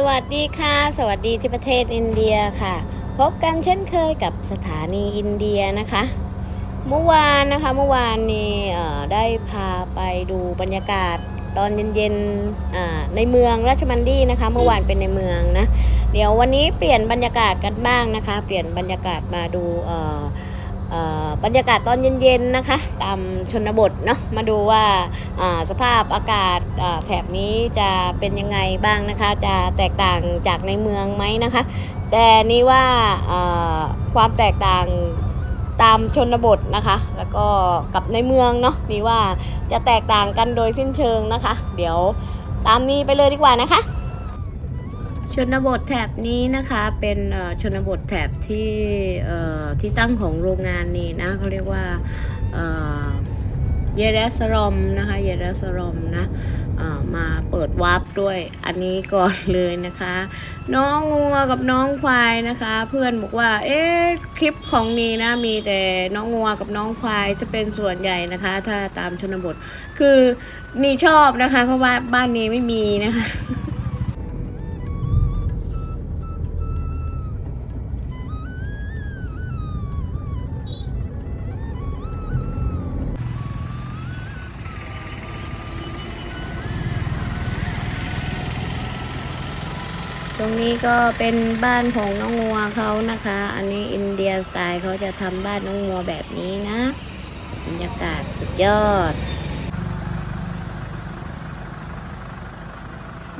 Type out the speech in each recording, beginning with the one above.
สวัสดีค่ะ สวัสดีที่ประเทศอินเดียค่ะ พบกันเช่นเคยกับสถานีอินเดียนะคะ เมื่อวานนะคะเมื่อวานนี้ได้พาไปดูบรรยากาศตอนเย็นๆในเมืองราชมันดีนะคะ เมื่อวานเป็นในเมืองนะ เดี๋ยววันนี้เปลี่ยนบรรยากาศกันบ้างนะคะ เปลี่ยนบรรยากาศมาดูอ บรรยากาศตอนเย็นๆนะคะ ตามชนบทเนาะมาดูว่าสภาพอากาศแถบนี้จะเป็นยังไงบ้างนะคะ จะแตกต่างจากในเมืองไหมนะคะ แต่นี่ว่าความแตกต่างตามชนบทนะคะ แล้วก็กับในเมืองเนาะนี่ว่าจะแตกต่างกันโดยสิ้นเชิงนะคะ เดี๋ยวตามนี้ไปเลยดีกว่านะคะ ชนบทแถบนี้นะคะเป็นชนบทแถบที่ที่ตั้งของโรงงานนี้นะเขาเรียกว่าเยเรสรอมนะคะเยเรสรอมนะมาเปิดวาร์ปด้วยอันนี้ก่อนเลยนะคะ น้องงัวกับน้องควายนะคะ เพื่อนบอกว่า เอ๊ะคลิปของนี้นะมีแต่น้องงัวกับน้องควายจะเป็นส่วนใหญ่นะคะ ถ้าตามชนบทคือนี่ชอบนะคะ เพราะว่าบ้านนี้ไม่มีนะคะ รงนี้ก็เป็นบ้านของน้องงัวเขานะคะ อันนี้อินเดียสไตล์เขาจะทำบ้านน้องงัวแบบนี้นะบรรยากาศสุดยอด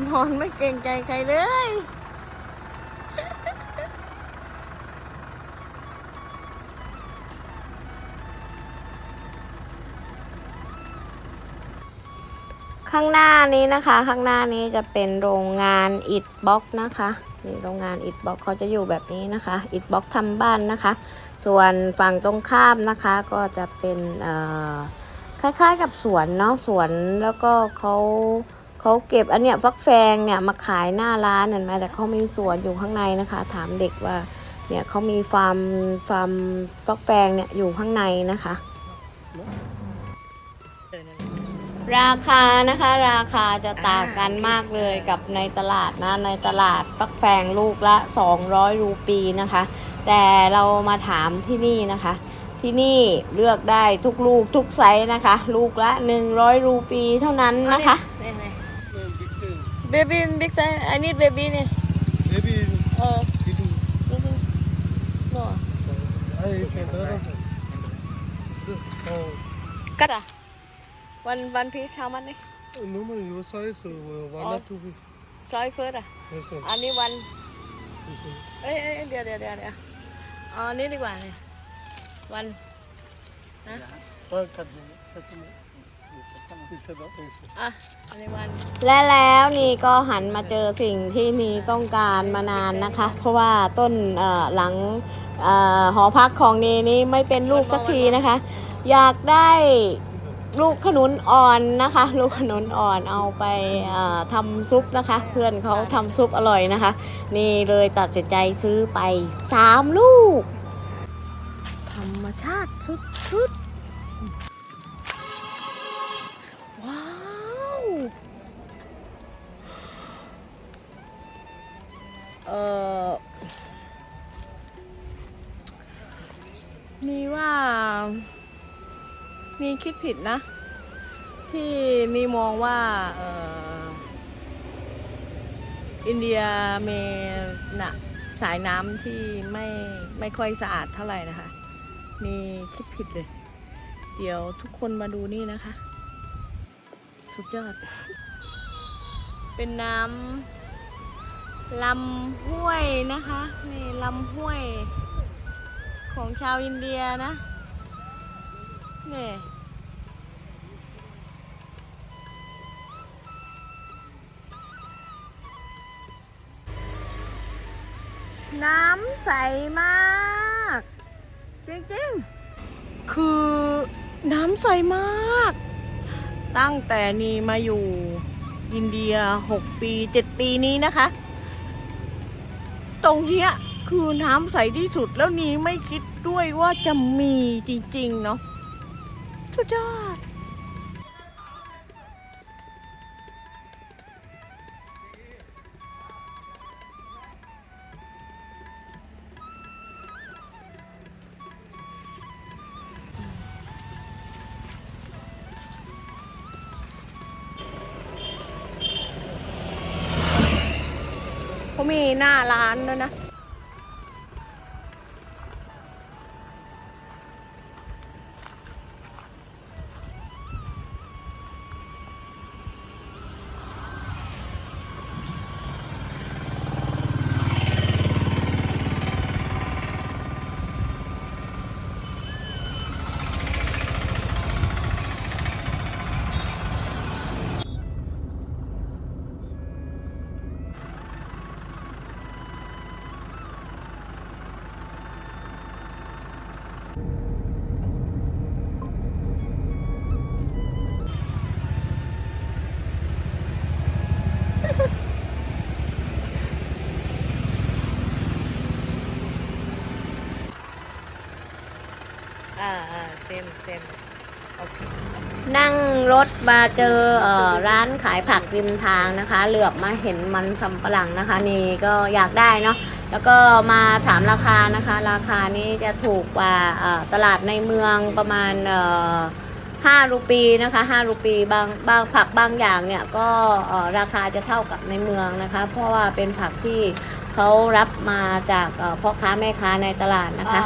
นอนไม่เกรงใจใครเลย ข้างหน้านี้นะคะ ข้างหน้านี้จะเป็นโรงงานอิฐบล็อกนะคะนี่โรงงานอิฐบล็อกเขาจะอยู่แบบนี้นะคะอิฐบล็อกทำบ้านนะคะ ส่วนฝั่งตรงข้ามนะคะก็จะเป็นคล้ายๆกับสวนเนาะสวนแล้วก็เขาเขาเก็บอันเนี้ยฟักแฟงเนี่ยมาขายหน้าร้านเห็นไหมแต่เขามีสวนอยู่ข้างในนะคะ ถามเด็กว่าเนี่ยเขามีฟาร์มฟาร์มฟักแฟงเนี่ยอยู่ข้างในนะคะ ราคานะคะราคาจะต่างกันมากเลยกับในตลาดนะในตลาดฟักแฟงลูกละ 200 รูปีนะคะ แต่เรามาถามที่นี่นะคะ ที่นี่เลือกได้ทุกลูกทุกไซส์นะคะ ลูกละ 100 รูปีเท่านั้นนะคะเบบี้บิ๊กไซส์อันนี้เบบี้เนี่ย Maybe เออ it will. โน่ I can tell them. Oh, กัด อะวันวันพีชชามันนี่ normal your size, uh, one Oh. or two piece. ซอยเฟิร์สอะ Yes, sir. อันนี้วัน This one. เอ้ยเอ้ยเดี๋ยวเดี๋ยวเดี๋ยวเดี๋ยวเอาอันนี้ดีกว่าเนี่ยวัน Ah, cut them, cut them. This is the this is. อะอันนี้วัน และแล้วนี่ก็หันมาเจอสิ่งที่นี่ต้องการมานานนะคะ เพราะว่าต้นเอ่อหลังเออหอพักของนี่นี่ไม่เป็นลูกสักทีนะคะ อยากได้ ลูกขนุนอ่อนนะคะ ลูกขนุนอ่อนเอาไปเอ่อทำซุปนะคะ เพื่อนเขาทำซุปอร่อยนะคะ นี่เลยตัดสินใจซื้อไปสามลูก ธรรมชาติสุดๆว้าวเออมีว่า มีคิดผิดนะ ที่มีมองว่าอินเดียมีน่ะสายน้ำที่ไม่ไม่ค่อยสะอาดเท่าไหร่นะคะมีคิดผิดเลย เดี๋ยวทุกคนมาดูนี่นะคะ สุดยอด เป็นน้ำลำห้วยนะคะ นี่ลำห้วยของชาวอินเดียนะ นี่น้ำใสมาก จริงๆ คือน้ำใสมาก ตั้งแต่นี้มาอยู่อินเดีย 6 ปี 7 ปีนี้นะคะ ตรงเนี้ยคือน้ำใสที่สุดแล้วนี้ไม่คิดด้วยว่าจะมีจริง ๆ เนาะุดยอด เขามีหน้าร้านด้วยนะ มเซมโอเคนั่งรถมาเจอเอ่อร้านขายผักริมทางนะคะ เหลือบมาเห็นมันสำปะหลังนะคะ นี่ก็อยากได้เนาะแล้วก็มาถามราคานะคะ ราคานี้จะถูกกว่าเอ่อตลาดในเมืองประมาณเอ่อ5รูปีนะคะ5รูปีบางบางผักบางอย่างเนี่ยก็เอ่อราคาจะเท่ากับในเมืองนะคะ เพราะว่าเป็นผักที่เขารับมาจากเอ่อพ่อค้าแม่ค้าในตลาดนะคะ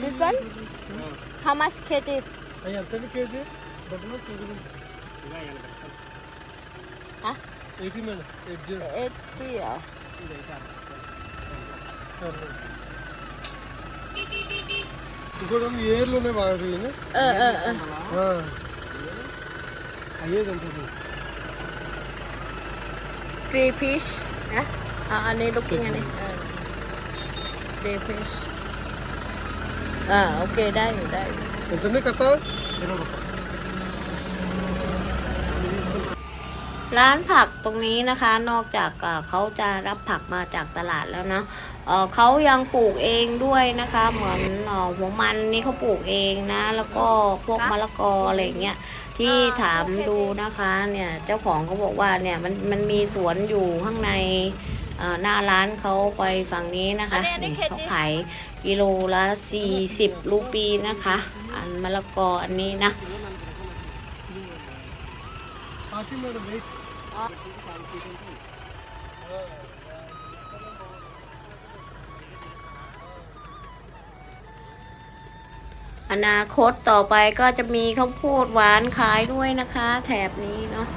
this one Hamas kedi. Ay yanta bir kedi. Bakın nasıl kedi. Ha? Eti mi? Eti. Eti ya. ఇక్కడ ఏర్లోనే బాగా అయ్యేదంటారు crayfish. Yeah. Uh, ano yung looking ano? Crayfish. อ่าโอเคได้อยู่ได้อนจะ कितने का था ร้านผักตรงนี้นะคะ นอกจากเขาจะรับผักมาจากตลาดแล้วนะเเขายังปลูกเองด้วยนะคะ เหมือนอหัวมันนี่เขาปลูกเองนะ แล้วก็พวกมะละกออะไรอย่างเงี้ยที่ถามดูนะคะเนี่ยเจ้าของเขาบอกว่าเนี่ยมันมันมีสวนอยู่ข้างใน หน้าร้านเขาไปฝั่งนี้นะคะนี่เขาขายกิโลละ 40 รูปีนะคะ อันมะละกออันนี้นะอนาคตต่อไปก็จะมีข้าวโพดหวานขายด้วยนะคะ แถบนี้เนาะ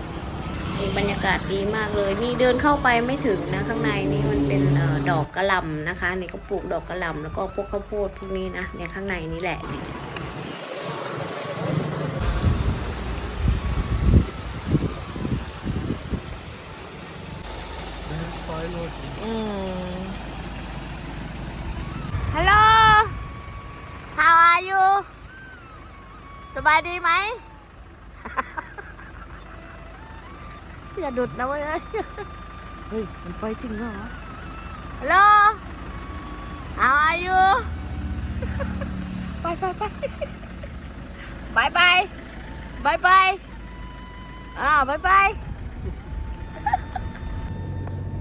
มีบรรยากาศดีมากเลยนี่เดินเข้าไปไม่ถึงนะข้างในนี่มันเป็นออดอกกระลำนะคะนี่ก็ปลูกดอกกระลำแล้วก็พวกข้าวโพดพวกนี้นะเนี่ยข้างในนี่แหละฮัลโหล how are you สบายดีไหม อย่าดุดนะเว้ยเฮ้ยมันไฟจริงเหรอฮัลโหล how are you ไปไปไปบายบายบายบายอ่าบายบาย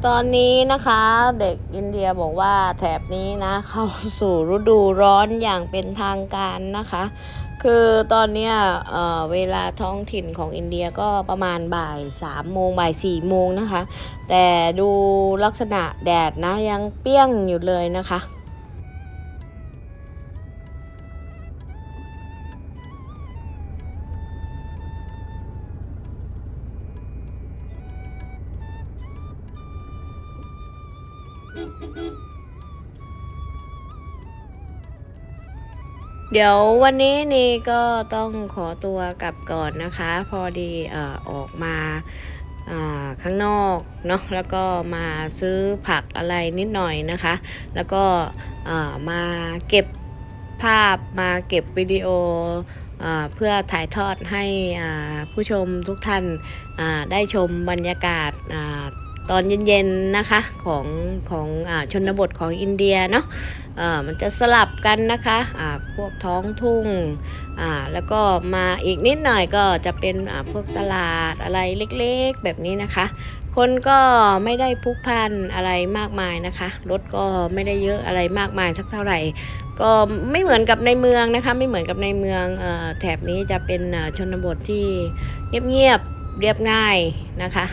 ตอนนี้นะคะเด็กอินเดียบอกว่าแถบนี้นะ เข้าสู่ฤดูร้อนอย่างเป็นทางการนะคะ คือตอนเนี้ยเเวลาท้องถิ่นของอินเดียก็ประมาณบ่ายสามโมงบ่ายสี่โมงนะคะ แต่ดูลักษณะแดดนะยังเปี้ยงอยู่เลยนะคะ เดี๋ยววันนี้นี่ก็ต้องขอตัวกลับก่อนนะคะ พอดีอออกมาข้างนอกเนาะแล้วก็มาซื้อผักอะไรนิดหน่อยนะคะ แล้วก็มาเก็บภาพมาเก็บวิดีโออเพื่อถ่ายทอดให้ผู้ชมทุกท่านได้ชมบรรยากาศ ตอนเย็นๆนะคะของของอชนบทของอินเดียเนาะมันจะสลับกันนะคะอ่าพวกท้องทุ่งแล้วก็มาอีกนิดหน่อยก็จะเป็นพวกตลาดอะไรเล็กๆแบบนี้นะคะ คนก็ไม่ได้พลุกพล่านอะไรมากมายนะคะ รถก็ไม่ได้เยอะอะไรมากมายสักเท่าไหร่ ก็ไม่เหมือนกับในเมืองนะคะ ไม่เหมือนกับในเมืองอแถบนี้จะเป็นชนบทที่เงียบๆเรียบง่ายนะคะ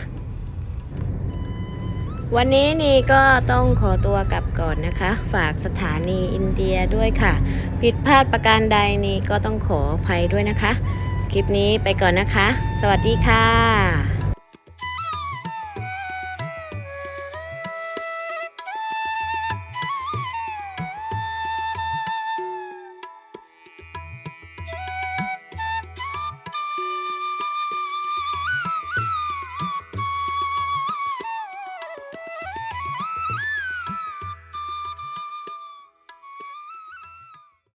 วันนี้นี่ก็ต้องขอตัวกลับก่อนนะคะ ฝากสถานีอินเดียด้วยค่ะ ผิดพลาดประการใดนี่ก็ต้องขออภัยด้วยนะคะ คลิปนี้ไปก่อนนะคะ สวัสดีค่ะ